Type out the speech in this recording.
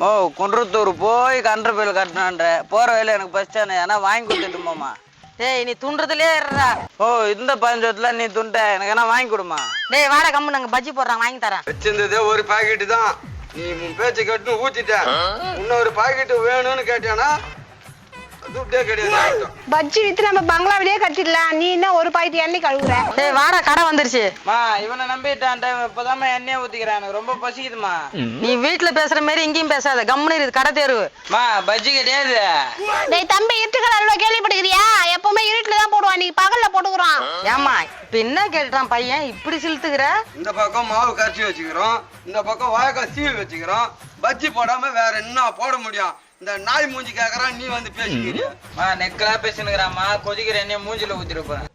ஓ குன்றத்தூர் போய் கன்றபயில் கட்டினான்ற போற வழியில எனக்கு பஸ் ஸ்டாண்ட் ஏன்னா வாங்கி கொடுத்துட்டுமாமா டேய் நீ துண்டுறதுலயே இருடா. ஓ இந்த பஞ்சத்துல நீ துண்ட. எனக்கு என்ன வாங்கி கொடுமா டேய் வாடா கம்மு நாங்க பஜ்ஜி போடுறோம் வாங்கி தரேன். வச்சிருந்ததே ஒரு பாக்கெட்டு தான். நீ உன் பேச்சை கேட்டு ஊத்திட்ட. இன்னொரு பாக்கெட்டு வேணும்னு கேட்டானா துட்டே கிடையாது. ஆயிட்டோம். பஜ்ஜி வித்து நம்ம பங்களாவிலேயே கட்டிடலாம். நீ என்ன ஒரு பாக்கெட் எண்ணெய் கழுவுற? டேய் வாடா கடை வந்துருச்சு. மா இவனை நம்பிட்டான் இப்பதாம்மா எண்ணெயை ஊத்திக்கிறான். எனக்கு ரொம்ப பசிக்குதுமா நீ வீட்ல பேசுற மாதிரி இங்கேயும் பேசாத. கம்முனு இரு கடை தேர்வு. மா பஜ்ஜி கிடையாது. டேய் தம்பி இருட்டுக்கல் அல்வா கேள்விப்பட்டுக்கிறியா எப்பவுமே இருட்டுல தான் போடுவான். நீ பகல்ல போட்டுக்கிறோம் ஏமா இப்ப என்ன கேட்டுட்டான் பையன்? இப்படி சிலுத்துக்கிற? இந்த பக்கம் மாவு கரைச்சி வச்சுக்கிறோம். இந்த பக்கம் வாழைக்காய் சீவி வச்சுக்கிறோம். பஜ்ஜி போடாம வேற என்ன போட முடியும்? இந்த நாய் மூஞ்சி கேக்குறான் நீ வந்து பேசிக்கிறியா? நெக்கலா பேசினுக்கிறாமா கொதிக்கிற என்ன மூஞ்சில ஊத்திட்டு போறேன்.